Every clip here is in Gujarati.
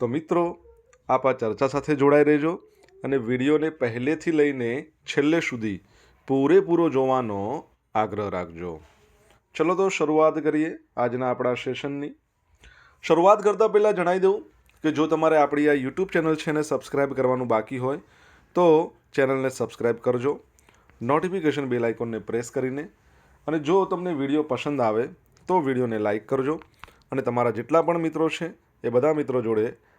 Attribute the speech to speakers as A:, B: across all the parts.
A: તો મિત્રો, આપ આ ચર્ચા સાથે જોડાઈ રહેજો અને વિડીયોને પહેલેથી લઈને છેલ્લે સુધી પૂરેપૂરો જોવાનો આગ્રહ રાખજો. ચલો તો શરૂઆત કરીએ આજના આપણા સેશનની. શરૂઆત કરતાં પહેલાં જણાવી દઉં કે જો તમારે આપણી આ યુટ્યુબ ચેનલ છે એને સબસ્ક્રાઈબ કરવાનું બાકી હોય, તો ચેનલને સબસ્ક્રાઈબ કરજો, નોટિફિકેશન બેલ આઇકોનને પ્રેસ કરીને, અને જો તમને વીડિયો પસંદ આવે, તો વિડીયોને લાઇક કરજો, અને તમારા જેટલા પણ મિત્રો છે, એ બધા મિત્રો જોડે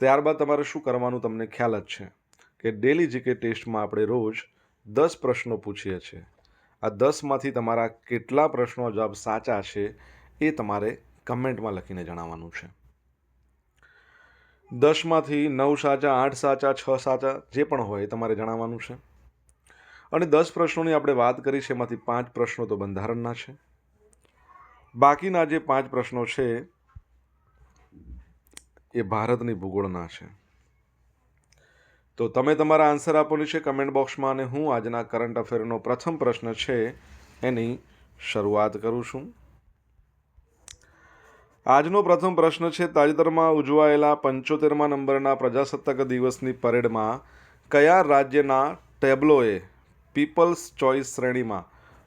A: ત્યારબાદ તમારે શું કરવાનું તમને ખ્યાલ જ છે કે ડેલી જીકે ટેસ્ટમાં આપણે રોજ દસ પ્રશ્નો પૂછીએ છીએ. આ દસમાંથી તમારા કેટલા પ્રશ્નો જવાબ સાચા છે એ તમારે કમેન્ટમાં લખીને જણાવવાનું છે. દસમાંથી નવ સાચા, આઠ સાચા, છ સાચા જે પણ હોય એ તમારે જણાવવાનું છે. અને દસ પ્રશ્નોની આપણે વાત કરી છે, એમાંથી પાંચ પ્રશ્નો તો બંધારણના છે. બાકીના જે પાંચ પ્રશ્નો છે એ ભારતની ભૂગોળના છે. તો તમે તમારા આન્સર આપવાની છે કમેન્ટ બોક્સમાં અને હું આજના કરંટ અફેરનો પ્રથમ પ્રશ્ન છે એની શરૂઆત કરું છું. આજનો પ્રથમ પ્રશ્ન છે તાજેતરમાં ઉજવાયેલા પંચોતેરમા નંબરના પ્રજાસત્તાક દિવસની પરેડમાં કયા રાજ્યના ટેબ્લોએ પીપલ્સ ચોઇસ શ્રેણીમાં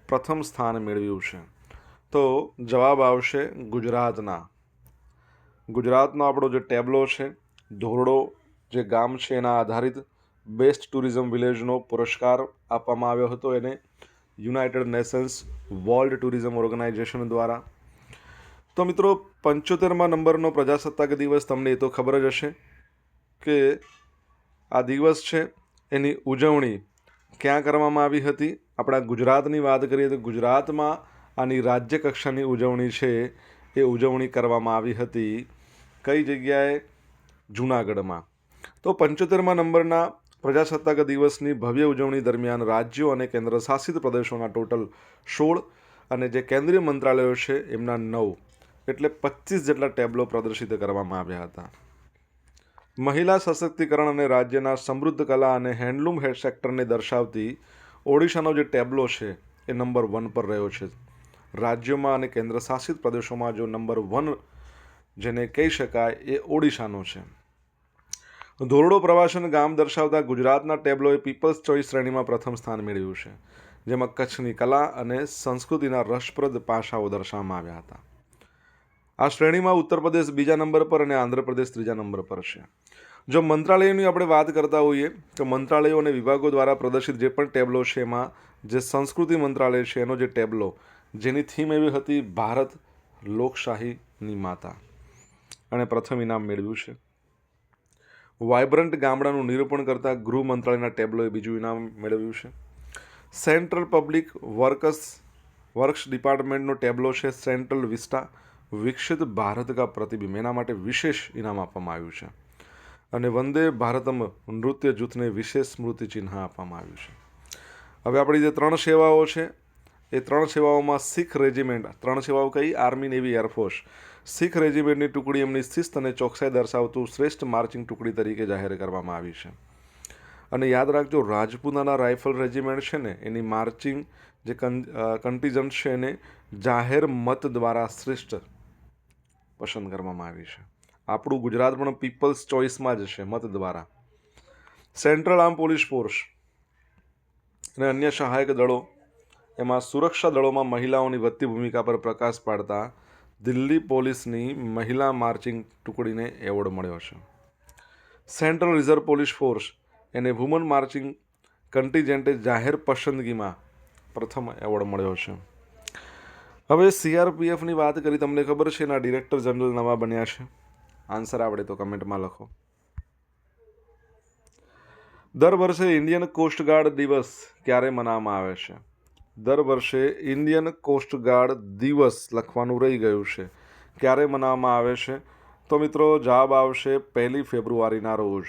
A: પ્રથમ સ્થાન મેળવ્યું છે? તો જવાબ આવશે ગુજરાતના. ગુજરાતનો આપણો જે ટેબ્લો છે, ધોરડો જે ગામ છે એના આધારિત બેસ્ટ ટુરિઝમ વિલેજનો પુરસ્કાર આપવામાં આવ્યો હતો એને United Nations World Tourism Organization દ્વારા. તો મિત્રો, પંચોતેરમાં નંબરનો પ્રજાસત્તાક દિવસ, તમને એ તો ખબર જ હશે કે આ દિવસ છે એની ઉજવણી ક્યાં કરવામાં આવી હતી. આપણા ગુજરાતની વાત કરીએ તો ગુજરાતમાં આની રાજ્ય કક્ષાની ઉજવણી છે એ ઉજવણી કરવામાં આવી હતી. કઈ જગ્યાએ? જૂનાગઢમાં. તો પંચોતેરમાં નંબરના પ્રજાસત્તાક દિવસની ભવ્ય ઉજવણી દરમિયાન રાજ્યો અને કેન્દ્ર શાસિત પ્રદેશોના ટોટલ સોળ અને જે કેન્દ્રીય મંત્રાલયો છે, એમના નવ એટલે પચીસ જેટલા ટેબ્લો પ્રદર્શિત કરવામાં આવ્યા હતા. મહિલા સશક્તિકરણ અને રાજ્યના સમૃદ્ધ કલા અને હેન્ડલૂમ સેક્ટરને દર્શાવતી ઓડિશાનો જે ટેબ્લો છે, એ નંબર વન પર રહ્યો છે. રાજ્યોમાં અને કેન્દ્ર શાસિત પ્રદેશોમાં જો નંબર વન જેને કહી શકાય એ ઓડિશાનો છે. ધોરડો પ્રવાસન ગામ દર્શાવતા ગુજરાતના ટેબ્લોએ પીપલ્સ ચોઇસ શ્રેણીમાં પ્રથમ સ્થાન મેળવ્યું છે, જેમાં કચ્છની કલા અને સંસ્કૃતિના રસપ્રદ પાસાઓ દર્શાવવામાં આવ્યા હતા. આ શ્રેણીમાં ઉત્તર પ્રદેશ બીજા નંબર પર અને આંધ્રપ્રદેશ ત્રીજા નંબર પર છે. જો મંત્રાલયોની આપણે વાત કરતા હોઈએ, તો મંત્રાલયો અને વિભાગો દ્વારા પ્રદર્શિત જે પણ ટેબ્લો છે એમાં જે સંસ્કૃતિ મંત્રાલય છે એનો જે ટેબ્લો, જેની થીમ એવી હતી, ભારત લોકશાહીની માતા. અને પ્રથમ ઇનામ મેળવ્યું છે. વાયબ્રન્ટ ગામડાનું નિરૂપણ કરતા ગૃહ મંત્રાલયના ટેબ્લોએ બીજું ઇનામ મેળવ્યું છે. સેન્ટ્રલ પબ્લિક વર્કસ વર્ક્સ ડિપાર્ટમેન્ટનો ટેબ્લો છે સેન્ટ્રલ વિસ્ટા. વિકસિત ભારત કા પ્રતિબિંબ. એના માટે વિશેષ ઇનામ આપવામાં આવ્યું છે. અને વંદે ભારતમ નૃત્ય જૂથને વિશેષ સ્મૃતિ ચિહ્ન આપવામાં આવ્યું છે. હવે આપણી જે ત્રણ સેવાઓ છે, એ ત્રણ સેવાઓમાં શીખ રેજિમેન્ટ, ત્રણ સેવાઓ કઈ? Army navy air force Sikh રેજિમેન્ટની ટુકડી એમની શિસ્ત અને ચોકસાઈ દર્શાવતું શ્રેષ્ઠ માર્ચિંગ ટુકડી તરીકે જાહેર કરવામાં આવી છે. અને યાદ રાખજો, રાજપૂતાના રાઇફલ રેજિમેન્ટ છે ને, એની માર્ચિંગ જે કન્ટિજન્ટ છે એને જાહેર મત દ્વારા શ્રેષ્ઠ પસંદ કરવામાં આવી છે. આપણું ગુજરાત પણ પીપલ્સ ચોઇસમાં જ છે, મત દ્વારા. સેન્ટ્રલ આર્મ પોલીસ ફોર્સ અને અન્ય સહાયક દળો એમાં સુરક્ષા દળોમાં મહિલાઓની વધતી ભૂમિકા પર પ્રકાશ પાડતા દિલ્હી પોલીસની મહિલા માર્ચિંગ ટુકડીને એવોર્ડ મળ્યો છે. સેન્ટ્રલ રિઝર્વ પોલીસ ફોર્સ એને વુમન માર્ચિંગ કન્ટીજેન્ટે જાહેર પસંદગીમાં પ્રથમ એવોર્ડ મળ્યો છે. હવે સીઆરપીએફની વાત કરી તમને ખબર છે એના ડિરેક્ટર જનરલ નવા બન્યા છે. આન્સર આવડે તો કમેન્ટમાં લખો. દર વર્ષે ઇન્ડિયન કોસ્ટગાર્ડ દિવસ ક્યારે મનાવવામાં આવે છે? દર વર્ષે ઇન્ડિયન કોસ્ટગાર્ડ દિવસ લખવાનું રહી ગયું છે. ક્યારે મનાવવામાં આવે છે? તો મિત્રો, જવાબ આવશે પહેલી ફેબ્રુઆરીના રોજ.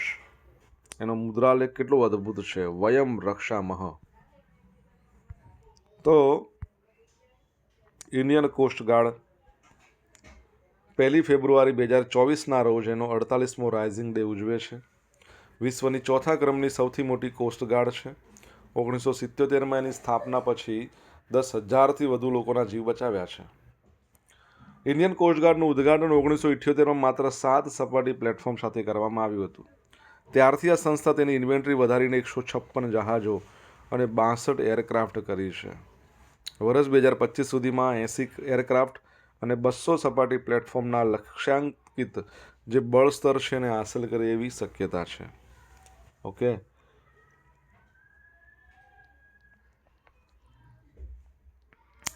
A: એનો મુદ્રાલેખ કેટલો અદ્ભુત છે. વયમ રક્ષામહ. તો ઇન્ડિયન કોસ્ટગાર્ડ પહેલી ફેબ્રુઆરી બે હજાર ચોવીસના રોજ એનો અડતાલીસમો રાઇઝિંગ ડે ઉજવે છે. વિશ્વની ચોથા ક્રમની સૌથી મોટી કોસ્ટગાર્ડ છે. ઓગણીસો સિત્યોતેરમાં એની સ્થાપના પછી દસ હજારથી વધુ લોકોના જીવ બચાવ્યા છે. ઇન્ડિયન કોસ્ટગાર્ડનું ઉદ્ઘાટન ઓગણીસો ઇઠ્યોતેરમાં માત્ર સાત સપાટી પ્લેટફોર્મ સાથે કરવામાં આવ્યું હતું. ત્યારથી આ સંસ્થા તેની ઇન્વેન્ટરી વધારીને એકસો છપ્પન જહાજો અને બાસઠ એરક્રાફ્ટ કરી છે. વર્ષ બે હજાર પચીસ સુધીમાં એંસી એરક્રાફ્ટ અને બસો સપાટી પ્લેટફોર્મના લક્ષ્યાંકિત જે બળ સ્તર છે એને હાંસલ કરે એવી શક્યતા છે. ઓકે?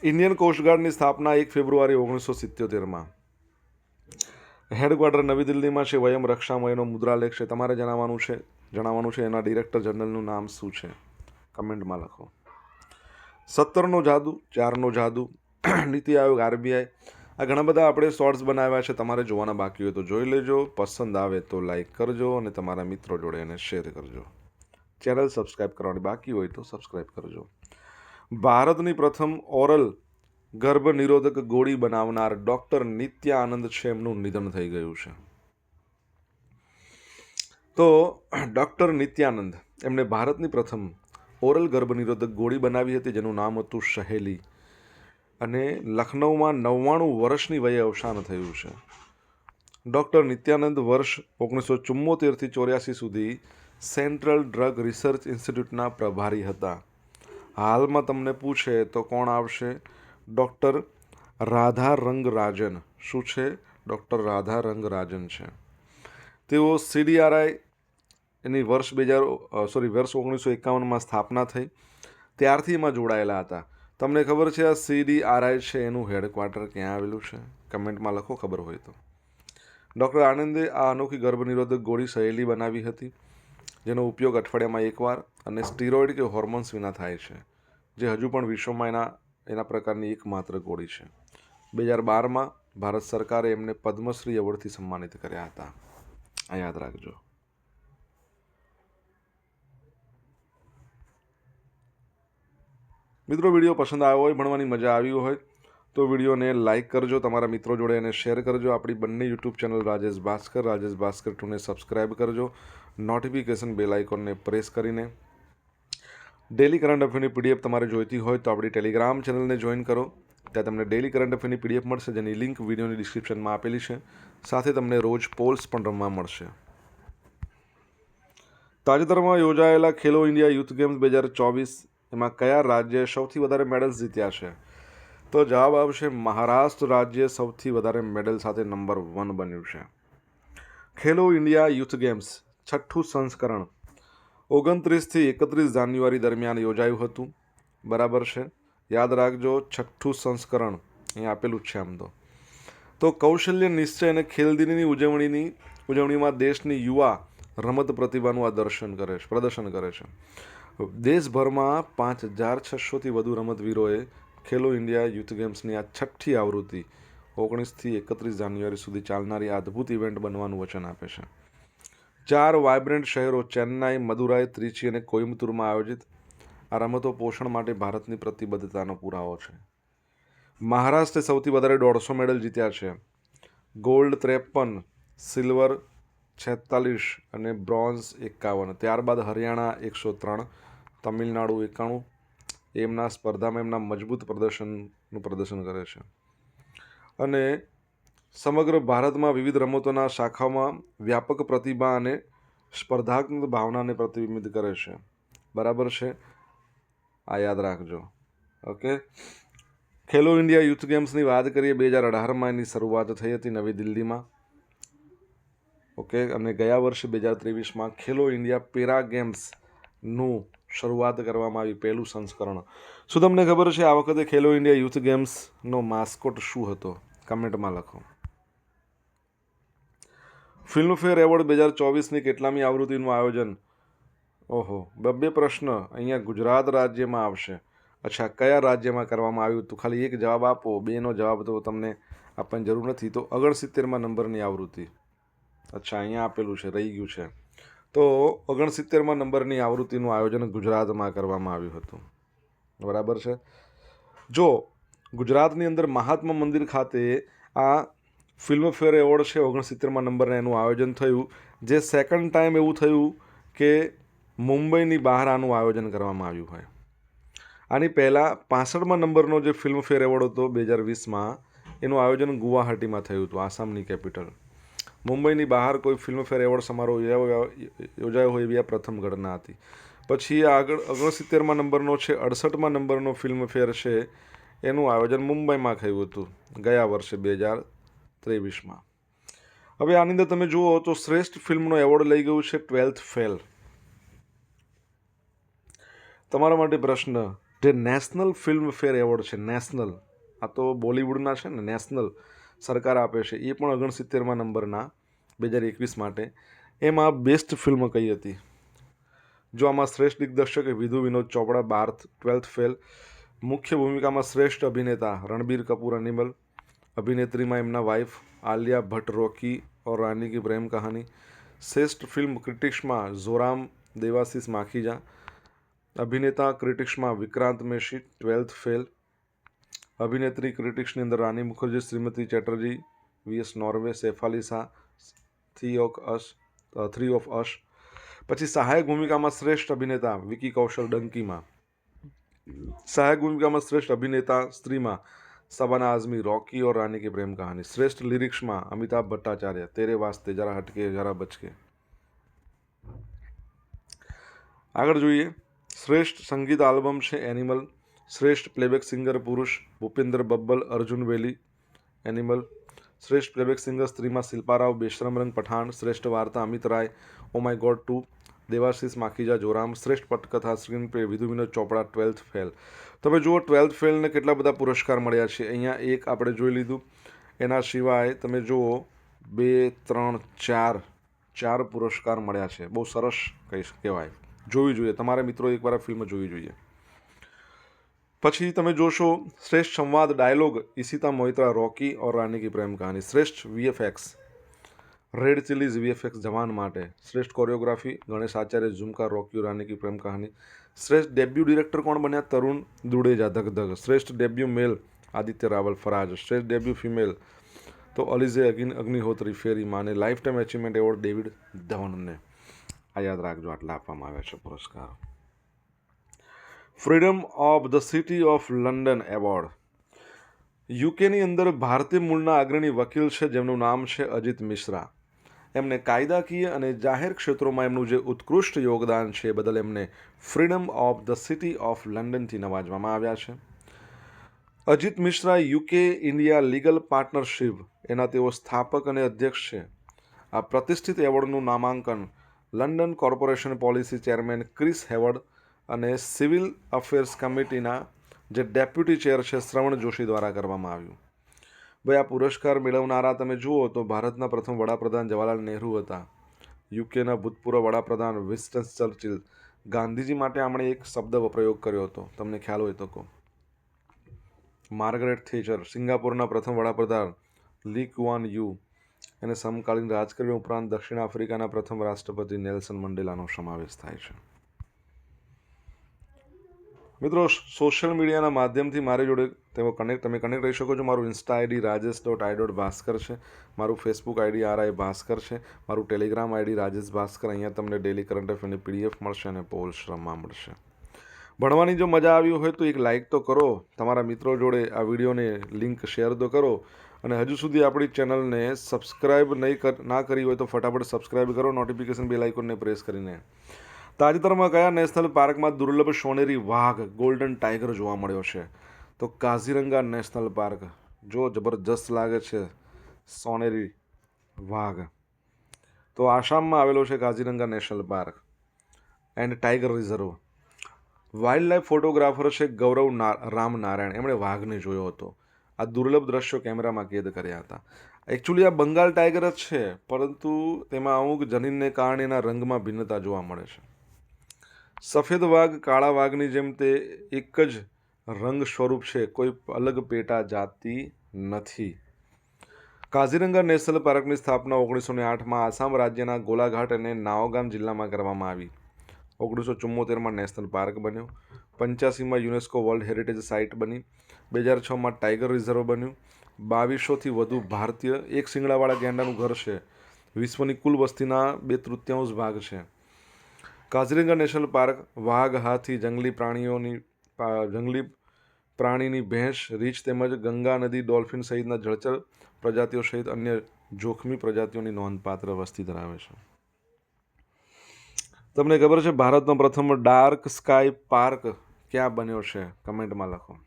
A: ઇન્ડિયન કોસ્ટગાર્ડની સ્થાપના એક ફેબ્રુઆરી ઓગણીસો સિત્યોતેરમાં. હેડક્વાર્ટર નવી દિલ્હીમાં છે. વયમ રક્ષામયનો મુદ્રાલેખ છે. તમારે જણાવવાનું છે? જણાવવાનું છે? એના ડિરેક્ટર જનરલનું નામ શું છે? કમેન્ટમાં લખો. સત્તરનો જાદુ, ચારનો જાદુ, નીતિ આયોગ, આરબીઆઈ. આ ઘણા બધા આપણે શોર્ટ્સ બનાવ્યા છે. તમારે જોવાના બાકી હોય તો જોઈ લેજો. પસંદ આવે તો લાઈક કરજો અને તમારા મિત્રો જોડે એને શેર કરજો. ચેનલ સબસ્ક્રાઈબ કરવાની બાકી હોય તો સબસ્ક્રાઈબ કરજો. ભારતની પ્રથમ ઓરલ ગર્ભ નિરોધક ગોળી બનાવનાર ડૉક્ટર નિત્યાનંદ છે એમનું નિધન થઈ ગયું છે. તો ડૉક્ટર નિત્યાનંદ, એમણે ભારતની પ્રથમ ઓરલ ગર્ભ નિરોધક ગોળી બનાવી હતી, જેનું નામ હતું સહેલી અને લખનૌમાં નવ્વાણું વર્ષની વયે અવસાન થયું છે. ડૉક્ટર નિત્યાનંદ વર્ષ ઓગણીસો ચુમ્મોતેરથી ચોર્યાસી સુધી સેન્ટ્રલ ડ્રગ રિસર્ચ ઇન્સ્ટિટ્યૂટના પ્રભારી હતા. હાલમાં તમને પૂછે તો કોણ આવશે? ડૉક્ટર રાધા રંગરાજન શું છે? ડૉક્ટર રાધા રંગરાજન છે. તેઓ સીડીઆરઆઈ એની વર્ષ બે હજાર સોરી વર્ષ ઓગણીસો એકાવનમાં સ્થાપના થઈ. ત્યારથી એમાં જોડાયેલા હતા. તમને ખબર છે આ સીડીઆરઆઈ છે? એનું હેડક્વાર્ટર ક્યાં આવેલું છે? કમેન્ટમાં લખો, ખબર હોય તો. ડૉક્ટર આનંદે આ અનોખી ગર્ભનિરોધક ગોળી સહેલી બનાવી હતી. જેનો ઉપયોગ અઠવાડિયામાં એકવાર અને સ્ટીરોઇડ કે હોર્મોન્સ વિના થાય છે, જે હજુ પણ વિશ્વમાં એના એના પ્રકારની એકમાત્ર ગોળી છે. બે હજાર બારમાં ભારત સરકારે એમને પદ્મશ્રી એવોર્ડથી સન્માનિત કર્યા હતા. આ યાદ રાખજો. મિત્રો, વીડિયો પસંદ આવ્યો હોય, ભણવાની મજા આવી હોય, તો વિડીયોને લાઇક કરજો, તમારા મિત્રો જોડે એને શેર કરજો. આપણી બંને યુટ્યુબ ચેનલ રાજેશ ભાસ્કર રાજેશ ભાસ્કર ટુને સબસ્ક્રાઇબ કરજો. નોટિફિકેશન બેલ આઇકોનને પ્રેસ કરીને ડેલી કરંટ અફેરની પીડીએફ તમારે જોઈતી હોય તો આપણી ટેલિગ્રામ ચેનલને જોઈન કરો. ત્યાં તમને ડેલી કરંટ અફેરની પીડીએફ મળશે, જેની લિંક વિડીયોની ડિસ્ક્રિપ્શનમાં આપેલી છે. સાથે તમને રોજ પોલ્સ પણ રમવા મળશે. તાજેતરમાં યોજાયેલા ખેલો ઇન્ડિયા યુથ ગેમ્સ બે હજાર ચોવીસ એમાં કયા રાજ્યે સૌથી વધારે મેડલ્સ જીત્યા છે? તો જવાબ આવશે, મહારાષ્ટ્ર રાજ્ય સૌથી વધારે મેડલ સાથે નંબર વન બન્યું છે. ખેલો ઇન્ડિયા યુથ ગેમ્સ છઠ્ઠું સંસ્કરણ. ઓગણત્રીસથી એકત્રીસ જાન્યુઆરી દરમિયાન યોજાયું હતું. બરાબર છે? યાદ રાખજો, છઠ્ઠું સંસ્કરણ. અહીં આપેલું છે આમ તો. તો કૌશલ્ય નિશ્ચય અને ખેલદીની ઉજવણીની, ઉજવણીમાં દેશની યુવા રમત પ્રતિભાનું આ દર્શન કરે છે, પ્રદર્શન કરે છે. દેશભરમાં પાંચ હજાર છસોથી વધુ રમતવીરોએ ખેલો ઇન્ડિયા યુથ ગેમ્સની આ છઠ્ઠી આવૃત્તિ ઓગણીસથી એકત્રીસ જાન્યુઆરી સુધી ચાલનારી આ અદ્ભુત ઇવેન્ટ બનવાનું વચન આપે છે. ચાર વાઇબ્રન્ટ શહેરો ચેન્નાઈ, મદુરાઈ, ત્રિચી અને કોઇમ્બતુરમાં આયોજિત આ રમતો પોષણ માટે ભારતની પ્રતિબદ્ધતાનો પુરાવો છે. મહારાષ્ટ્રે સૌથી વધારે દોઢસો મેડલ જીત્યા છે. ગોલ્ડ ત્રેપન, સિલ્વર છેતાલીસ અને બ્રોન્ઝ એકાવન. ત્યારબાદ હરિયાણા એકસો ત્રણ, તમિલનાડુ એકાણું. એમના સ્પર્ધામાં એમના મજબૂત પ્રદર્શનનું પ્રદર્શન કરે છે. અને સમગ્ર ભારતમાં વિવિધ રમતોના શાખામાં વ્યાપક પ્રતિભા અને સ્પર્ધાત્મક ભાવનાને પ્રતિબિંબિત કરે છે. બરાબર છે? આ યાદ રાખજો. ઓકે? ખેલો ઇન્ડિયા યુથ ગેમ્સની વાત કરીએ, બે હજાર અઢારમાં એની શરૂઆત થઈ હતી નવી દિલ્હીમાં. ઓકે? અને ગયા વર્ષે બે હજાર ત્રેવીસમાં ખેલો ઇન્ડિયા પેરા ગેમ્સનું શરૂઆત કરવામાં આવી, પહેલું સંસ્કરણ. શું તમને ખબર છે, આ વખતે ખેલો ઇન્ડિયા યુથ ગેમ્સનો માસ્કોટ શું હતો? કમેન્ટમાં લખો. ફિલ્મફેર એવોર્ડ બે હજાર ચોવીસની કેટલામી આવૃત્તિનું આયોજન? ઓહો બબ્બે પ્રશ્ન અહીંયા ગુજરાત રાજ્યમાં આવશે. અચ્છા, કયા રાજ્યમાં કરવામાં આવ્યું હતું? ખાલી એક જવાબ આપો, બેનો જવાબ તો તમને આપવાની જરૂર નથી. તો ઓગણસિત્તેરમાં નંબરની આવૃત્તિ. અચ્છા, અહીંયા આપેલું છે, રહી ગયું છે. તો ઓગણસિત્તેરમાં નંબરની આવૃત્તિનું આયોજન ગુજરાતમાં કરવામાં આવ્યું હતું. બરાબર છે? જો ગુજરાતની અંદર મહાત્મા મંદિર ખાતે આ ફિલ્મફેર એવોર્ડ છે ઓગણસિત્તેરમાં નંબરને એનું આયોજન થયું, જે સેકન્ડ ટાઈમ એવું થયું કે મુંબઈની બહાર આનું આયોજન કરવામાં આવ્યું હોય. આની પહેલાં પાસઠમાં નંબરનો જે ફિલ્મફેર એવોર્ડ હતો બે હજાર વીસમાં એનું આયોજન ગુવાહાટીમાં થયું હતું, આસામની કેપિટલ. મુંબઈની બહાર કોઈ ફિલ્મફેર એવોર્ડ સમારોહ યોજાયો હોય એવી આ પ્રથમ ઘટના હતી. પછી આગળ ઓગણસિત્તેરમાં નંબરનો છે, અડસઠમાં નંબરનો ફિલ્મફેર છે, એનું આયોજન મુંબઈમાં થયું હતું, ગયા વર્ષે બે હજાર ત્રેવીસમાં. હવે આની અંદર તમે જુઓ તો શ્રેષ્ઠ ફિલ્મનો એવોર્ડ લઈ ગયું છે ટ્વેલ્થ ફેલ. તમારા માટે પ્રશ્ન, જે નેશનલ ફિલ્મ ફેર એવોર્ડ છે, નેશનલ, આ તો બોલિવૂડના છે ને, નેશનલ સરકાર આપે છે, એ પણ ઓગણસિત્તેરમાં નંબરના, બે હજાર એકવીસ માટે. એમાં બેસ્ટ ફિલ્મ કઈ હતી? જો આમાં શ્રેષ્ઠ દિગ્દર્શક વિધુ વિનોદ ચોપડા, બાર્થ, ટ્વેલ્થ ફેલ. મુખ્ય ભૂમિકામાં શ્રેષ્ઠ અભિનેતા, રણબીર કપૂર, અનિમલ. અભિનેત્રીમાં એમના વાઇફ આલિયા ભટ્ટ રોકી ઓર રાની કી પ્રેમ કહાની શ્રેષ્ઠ ફિલ્મ ક્રિટિક્સમાં ઝોરામ દેવાશીષ માખીજા અભિનેતા ક્રિટિક્સમાં વિક્રાંત મેશી ટ્વેલ્થ ફેલ અભિનેત્રી ક્રિટિક્સની અંદર Rani Mukherjee Shrimati Chatterjee VS Norway Shefali Shah three of us three of us પછી સહાયક ભૂમિકામાં શ્રેષ્ઠ અભિનેતા વિકી કૌશલ ડંકીમાં સહાયક ભૂમિકામાં શ્રેષ્ઠ અભિનેતા સ્ત્રીમાં સબાના આઝમી રોકી और रानी की प्रेम कहानी શ્રેષ્ઠ લિરિક્સમાં અમિતાભ ભટ્ટાચાર્ય તેરે વાસ્તે જરા હટકે જરા બચકે આગળ જોઈએ શ્રેષ્ઠ સંગીત આલ્બમ છે એનિમલ શ્રેષ્ઠ પ્લેબેક સિંગર પુરુષ ભૂપેન્દ્ર બબ્બલ અર્જુન વેલી એનિમલ શ્રેષ્ઠ પ્લેબેક સિંગર સ્ત્રીમાં શિલ્પારાવ બેશરમ રંગ પઠાણ શ્રેષ્ઠ વાર્તા Amit Rai oh my God two Devashish Makhija, Joram, શ્રેષ્ઠ પટકથા screenplay Vidhu Vinod Chopra, twelfth fail. તમે જુઓ, ટ્વેલ્થ ફેલને કેટલા બધા પુરસ્કાર મળ્યા છે. અહીંયા એક આપણે જોઈ લીધું. એના સિવાય તમે જુઓ, બે, ત્રણ, ચાર ચાર પુરસ્કાર મળ્યા છે. બહુ સરસ કહી કહેવાય. જોવી જોઈએ. તમારા મિત્રો એકવાર ફિલ્મ જોવી જોઈએ. પછી તમે જોશો, શ્રેષ્ઠ સંવાદ ડાયલોગ ઈશિતા મોહિત્રા રોકી ઓર રાની કી પ્રેમ કહાની. શ્રેષ્ઠ VFX Red Chillies VFX Jawan માટે શ્રેષ્ઠ કોરિયોગ્રાફી, ગણેશ આચાર્ય ઝુમકા, રોક્યુ રાની કી પ્રેમ કહાની. શ્રેષ્ઠ ડેબ્યુ ડિરેક્ટર કોણ બન્યા? તરુણ દુડેજા ધગ ધગ શ્રેષ્ઠ ડેબ્યુ મેલ, આદિત્ય રાવલ, ફરાજ. શ્રેષ્ઠ ડેબ્યુ ફિમેલ, તો અલીઝે અગ્નિ, અગ્નિહોત્રી ફેરીમાં અને life time achievement award David ધવનને. આ યાદ રાખજો, આટલા આપવામાં આવ્યા છે પુરસ્કાર. Freedom of the city of London award. યુકેની અંદર ભારતીય મૂળના અગ્રણી વકીલ છે, જેમનું નામ છે અજીત મિશ્રા. એમને કાયદાકીય અને જાહેર ક્ષેત્રોમાં એમનું જે ઉત્કૃષ્ટ યોગદાન છે બદલ એમને freedom of the city of લંડનથી નવાજવામાં આવ્યા છે. Ajit Mishra UK India legal partnership, એના તેઓ સ્થાપક અને અધ્યક્ષ છે. આ પ્રતિષ્ઠિત એવોર્ડનું નામાંકન London corporation policy chairman Chris Hayward અને સિવિલ અફેર્સ કમિટીના જે ડેપ્યુટી ચેર છે શ્રવણ જોશી દ્વારા કરવામાં આવ્યું. ભાઈ, આ પુરસ્કાર મેળવનારા તમે જુઓ તો ભારતના પ્રથમ વડાપ્રધાન જવાહરલાલ નહેરુ હતા. યુકેના ભૂતપૂર્વ વડાપ્રધાન વિન્સ્ટન ચર્ચિલ ગાંધીજી માટે આમણે એક શબ્દ પ્રયોગ કર્યો હતો. તમને ખ્યાલ હોય તો કહો. માર્ગરેટ થેચર સિંગાપુરના પ્રથમ વડાપ્રધાન લી કુઆન યુ અને સમકાલીન રાજકારણી ઉપરાંત દક્ષિણ આફ્રિકાના પ્રથમ રાષ્ટ્રપતિ નેલ્સન મંડેલાનો સમાવેશ થાય છે. મિત્રો સોશિયલ મીડિયાના માધ્યમથી મારી જોડે તેઓ કનેક્ટ તમે કનેક્ટ રહી શકો છો. મારું insta ID Rajesh dot I dot Bhaskar છે. મારું Facebook ID R I Bhaskar છે. મારું ટેલિગ્રામ આઈડી રાજેશ ભાસ્કર અહીંયા તમને ડેલી કરંટ અફેરની પીડીએફ મળશે અને પોલ્સ રમવા મળશે. ભણવાની જો મજા આવી હોય તો એક લાઇક તો કરો. તમારા મિત્રો જોડે આ વિડીયોને લિંક શેર તો કરો. અને હજુ સુધી આપણી ચેનલને સબસ્ક્રાઇબ નહીં ના કરી હોય તો ફટાફટ સબસ્ક્રાઇબ કરો. નોટિફિકેશન બેલ આઇકોનને પ્રેસ કરીને તાજેતરમાં કયા નેશનલ પાર્કમાં દુર્લભ સોનેરી વાઘ, ગોલ્ડન ટાઈગર જોવા મળ્યો છે? તો કાઝીરંગા નેશનલ પાર્ક, જો જબરજસ્ત લાગે છે સોનેરી વાઘ. તો આસામમાં આવેલો છે Kaziranga national park. And tiger reserve. Wild life photographer છે ગૌરવ ના રામ નારાયણ એમણે વાઘને જોયો હતો. આ દુર્લભ દ્રશ્યો કેમેરામાં કેદ કર્યા હતા. એકચ્યુઅલી આ બંગાળ ટાઈગર જ છે, પરંતુ તેમાં અમુક જનીનને કારણે એના રંગમાં ભિન્નતા જોવા મળે છે. સફેદ વાઘ, કાળા વાઘની જેમ તે એક જ રંગ સ્વરૂપ છે. કોઈ અલગ પેટા જાતિ નથી. કાઝીરંગા નેશનલ પાર્કની સ્થાપના ઓગણીસો ને આઠમાં આસામ રાજ્યના ગોલાઘાટ અને નાઓગામ જિલ્લામાં કરવામાં આવી. ઓગણીસો ચુમ્મોતેરમાં નેશનલ પાર્ક બન્યો. પંચ્યાસીમાં યુનેસ્કો વર્લ્ડ હેરિટેજ સાઇટ બની. બે હજાર છમાં ટાઈગર રિઝર્વ બન્યું. બાવીસોથી વધુ ભારતીય એક શિંગડાવાળા ગેંડાનું ઘર છે. વિશ્વની કુલ વસ્તીના બે તૃતીયાંશ ભાગ છે. કાઝીરંગા નેશનલ પાર્ક, વાઘ હાથી, જંગલી પ્રાણીઓની જંગલી પ્રાણીની ભેંસ, રીંછ તેમજ ગંગા નદી, ડોલ્ફિન સહિતના જળચર પ્રજાતિઓ સહિત અન્ય જોખમી પ્રજાતિઓની નોંધપાત્ર વસ્તી ધરાવે છે. તમને ખબર છે ભારતનો પ્રથમ ડાર્ક સ્કાય પાર્ક ક્યાં બન્યો છે? કમેન્ટમાં લખો.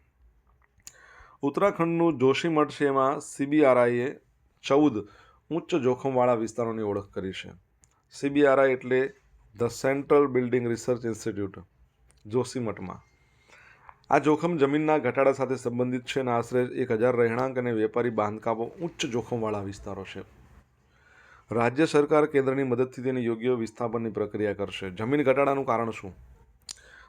A: ઉત્તરાખંડનું જોશીમઠ છે એમાં સીબીઆરઆઈએ ચૌદ ઉચ્ચ જોખમવાળા વિસ્તારોની ઓળખ કરી છે. સીબીઆરઆઈ એટલે the central building research institute, જોશીમઠમાં. આ જોખમ જમીનના ઘટાડા સાથે સંબંધિત છે અને આશરે એક હજાર રહેણાંક અને વેપારી બાંધકામો ઉચ્ચ જોખમવાળા વિસ્તારો છે. રાજ્ય સરકાર કેન્દ્રની મદદથી તેની યોગ્ય વિસ્થાપનની પ્રક્રિયા કરશે. જમીન ઘટાડાનું કારણ શું?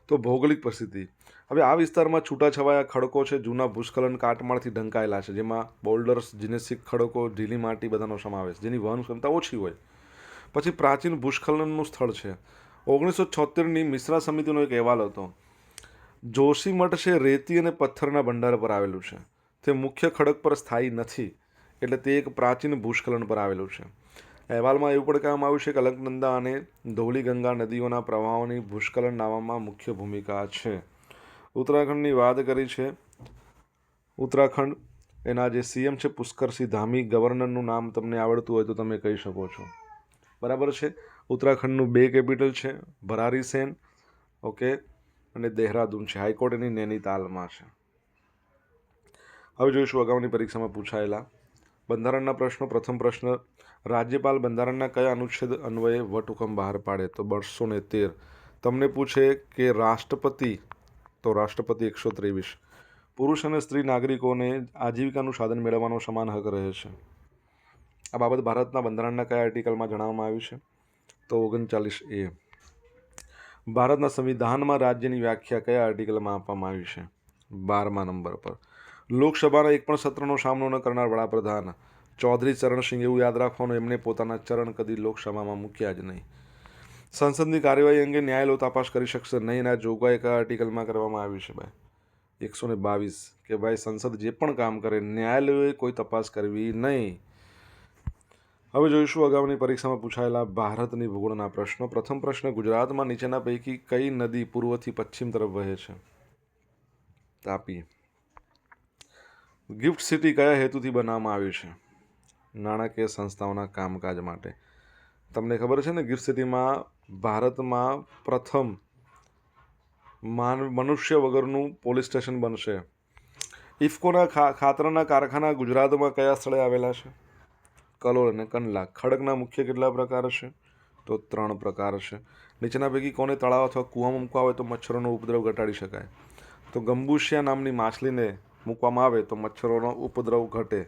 A: તો ભૌગોલિક પરિસ્થિતિ. હવે આ વિસ્તારમાં છૂટાછવાયા ખડકો છે, જૂના ભૂસ્ખલન કાટમાળથી ઢંકાયેલા છે, જેમાં બોલ્ડર્સ, જીનેસિક ખડકો, ઢીલી માટી બધાનો સમાવેશ, જેની વહન ક્ષમતા ઓછી હોય. પછી પ્રાચીન ભૂસ્ખલનનું સ્થળ છે. ઓગણીસો છોતેરની મિશ્રા સમિતિનો એક અહેવાલ હતો. જોશીમઠ છે રેતી અને પથ્થરના ભંડાર પર આવેલું છે. તે મુખ્ય ખડક પર સ્થાયી નથી, એટલે તે એક પ્રાચીન ભૂસ્ખલન પર આવેલું છે. અહેવાલમાં એવું પણ કહેવામાં આવ્યું છે કે અલકનંદા અને ધૌલીગંગા નદીઓના પ્રવાહોની ભૂસ્ખલન નાવામાં મુખ્ય ભૂમિકા છે. ઉત્તરાખંડની વાત કરી છે. ઉત્તરાખંડ, એના જે સીએમ છે પુષ્કરસિંહ ધામી, ગવર્નરનું નામ તમને આવડતું હોય તો તમે કહી શકો છો. બરાબર છે? ઉત્તરાખંડનું બે કેપિટલ છે, ભરારી સેન, ઓકે, અને દહેરાદૂન છે. હાઈકોર્ટ એની નૈનીતાલમાં છે. હવે જોઈશું અગાઉની પરીક્ષામાં પૂછાયેલા બંધારણના પ્રશ્નો. પ્રથમ પ્રશ્ન, રાજ્યપાલ બંધારણના કયા અનુચ્છેદ અન્વયે વટહુકમ બહાર પાડે? તો બસો ને તેર. તમને પૂછે કે રાષ્ટ્રપતિ, તો રાષ્ટ્રપતિ એકસો ત્રેવીસ. પુરુષ અને સ્ત્રી નાગરિકોને આજીવિકાનું સાધન મેળવવાનો સમાન હક રહે છે. આ બાબત ભારતના બંધારણના કયા આર્ટિકલમાં જણાવવામાં આવ્યું છે? તો ઓગણચાલીસ એ. ભારતના સંવિધાનમાં રાજ્યની વ્યાખ્યા કયા આર્ટિકલમાં આપવામાં આવી છે? બારમા નંબર પર. લોકસભાના એક પણ સત્રનો સામનો ન કરનાર વડાપ્રધાન ચૌધરી ચરણસિંહ એવું યાદ રાખવાનું એમને પોતાના ચરણ કદી લોકસભામાં મૂક્યા જ નહીં. સંસદની કાર્યવાહી અંગે ન્યાયાલયો તપાસ કરી શકશે નહીં એના જોગવાઈ કયા આર્ટિકલમાં કરવામાં આવી છે ભાઈ? એકસો ને બાવીસ કે ભાઈ સંસદ જે પણ કામ કરે ન્યાયાલયોએ કોઈ તપાસ કરવી નહીં. હવે જોઈશું અગાઉની પરીક્ષામાં પૂછાયેલા ભારતની ભૂગોળના પ્રશ્નો. પ્રથમ પ્રશ્ન, ગુજરાતમાં નીચેના પૈકી કઈ નદી પૂર્વથી પશ્ચિમ તરફ વહે છે? તાપી. ગિફ્ટ સિટી કયા હેતુથી બનાવવામાં આવી છે? નાણાકીય સંસ્થાઓના કામકાજ માટે. તમને ખબર છે ને, ગિફ્ટ સિટીમાં ભારતમાં પ્રથમ માન, મનુષ્ય વગરનું પોલીસ સ્ટેશન બનશે. ઇફકોના ખા, ખાતરના કારખાના ગુજરાતમાં કયા સ્થળે આવેલા છે? કલોલ અને કંડલા. ખડકના મુખ્ય કેટલા પ્રકાર છે તો ત્રણ પ્રકાર છે નીચેના પૈકી કોને તળાવ અથવા કૂવામાં મૂકવા આવે તો મચ્છરોનો ઉપદ્રવ ઘટાડી શકાય. તો ગંબુશિયા નામની માછલીને મૂકવામાં આવે તો મચ્છરોનો ઉપદ્રવ ઘટે.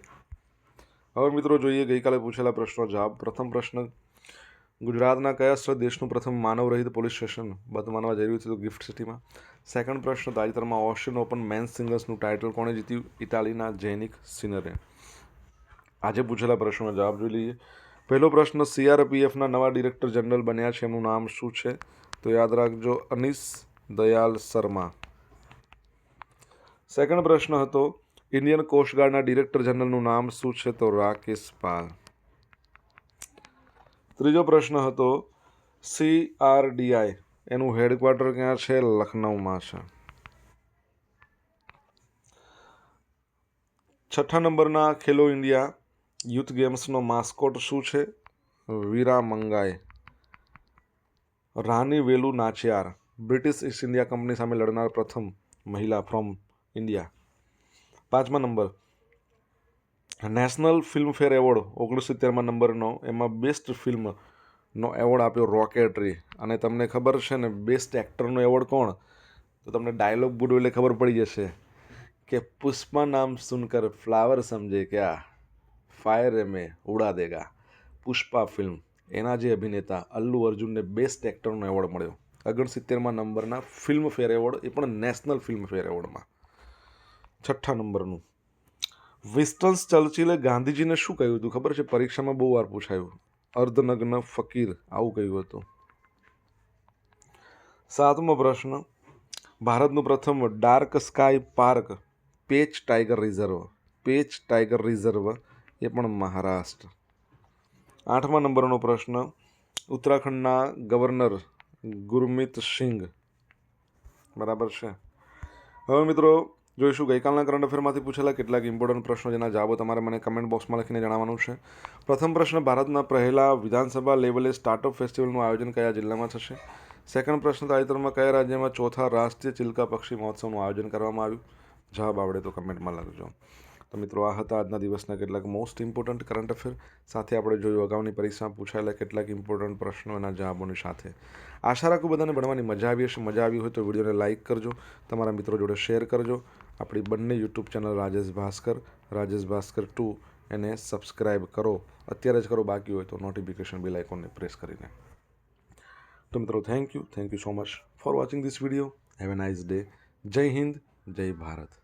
A: હવે મિત્રો જોઈએ ગઈકાલે પૂછેલા પ્રશ્નો જવાબ. પ્રથમ પ્રશ્ન, ગુજરાતના કયા સ્થળ દેશનું પ્રથમ માનવરહિત પોલીસ સ્ટેશન બતમાનવા માનવા જઈ રહ્યું છે? તો ગિફ્ટ સિટીમાં. સેકન્ડ પ્રશ્ન, તાજેતરમાં ઓસ્ટ્રેલિયન ઓપન મેન્સ સિંગલ્સનું ટાઇટલ કોણે જીત્યું? ઇટાલીના જૈનિક સિનરે. આજે પૂછેલા પ્રશ્નોના જવાબ જોઈ લઈએ. પહેલો પ્રશ્ન સીઆરપીએફના નવા ડિરેક્ટર જનરલ બન્યા છે, એમનું નામ શું છે? તો યાદ રાખજો, અનિસ દયાલ શર્મા. સેકન્ડ પ્રશ્ન હતો, ઇન્ડિયન કોસ્ટગાર્ડના ડિરેક્ટર જનરલનું નામ શું છે? તો રાકેશ પાલ. ત્રીજો પ્રશ્ન હતો સીઆરડીઆઈ એનું હેડક્વાર્ટર ક્યાં છે? લખનૌમાં છે. છઠ્ઠા નંબરના ખેલો ઇન્ડિયા યુથ ગેમ્સનો માસ્કોટ શું છે? Veera Mangai Rani Velu Nachiyar. British East India Company સામે લડનાર પ્રથમ મહિલા ફ્રોમ ઇન્ડિયા. પાંચમા નંબર. National Filmfare award. ઓગણીસો સિત્તેરમાં નંબરનો, એમાં બેસ્ટ ફિલ્મનો એવોર્ડ આપ્યો રોકેટરી. અને તમને ખબર છે ને, બેસ્ટ એક્ટરનો એવોર્ડ કોણ? તો તમને ડાયલોગ બોલો એટલે ખબર પડી જશે કે પુષ્પા નામ સુનકર, ફ્લાવર સમજે ક્યા? ફાયર મેં ઉડા દેગા. પુષ્પા ફિલ્મ. એના જે અભિનેતા અલ્લુ અર્જુનને બેસ્ટ એક્ટરનો એવોર્ડ મળ્યો. ઓગણસિત્તેરમાં નંબરના ફિલ્મ ફેર એવોર્ડ, એ પણ નેશનલ ફિલ્મ ફેર એવોર્ડમાં. છઠ્ઠા નંબરનું. વિસ્ટન્સ ચર્ચિલે ગાંધીજીને શું કહ્યું હતું? ખબર છે? પરીક્ષામાં બહુ વાર પૂછાયું. અર્ધનગ્ન ફકીર આવું કહ્યું હતું. સાતમો પ્રશ્ન. ભારતનું પ્રથમ dark sky park, Pench tiger reserve. Pench tiger reserve એ પણ મહારાષ્ટ્ર. આઠમા નંબરનો પ્રશ્ન, ઉત્તરાખંડના ગવર્નર ગુરમીત સિંઘ. બરાબર છે. હવે મિત્રો, જોઈશું ગઈકાલના કરંટ અફેરમાંથી પૂછેલા કેટલાક ઇમ્પોર્ટન્ટ પ્રશ્નો જેના જવાબો તમારે મને કમેન્ટ બોક્સમાં લખીને જણાવવાનું છે. પ્રથમ પ્રશ્ન, ભારતના પહેલા વિધાનસભા લેવલે સ્ટાર્ટઅપ ફેસ્ટિવલનું આયોજન કયા જિલ્લામાં થશે? સેકન્ડ પ્રશ્ન, તાજેતરમાં કયા રાજ્યમાં ચોથા રાષ્ટ્રીય ચિલકા પક્ષી મહોત્સવનું આયોજન કરવામાં આવ્યું? જવાબ આવડે તો કમેન્ટમાં લખજો. તો મિત્રો, આ હતા આજના દિવસના કેટલાક મોસ્ટ ઇમ્પોર્ટન્ટ કરંટ અફેર સાથે આપણે જોયું, અગાઉની પરીક્ષામાં પૂછાયેલા કેટલાક ઇમ્પોર્ટન્ટ પ્રશ્નો એના જવાબોની સાથે. આશા રાખું બધાને ભણવાની મજા આવી હશે. મજા આવી હોય તો વિડીયોને લાઇક કરજો. તમારા મિત્રો જોડે શેર કરજો. આપણી બંને YouTube channel Rajesh Bhaskar Rajesh Bhaskar two એને સબસ્ક્રાઇબ કરો. અત્યારે જ કરો, બાકી હોય તો નોટિફિકેશન બેલ આઇકોનને પ્રેસ કરીને. તો મિત્રો thank you thank you so much for watching this video have a nice day Jai Hind, Jai Bharat.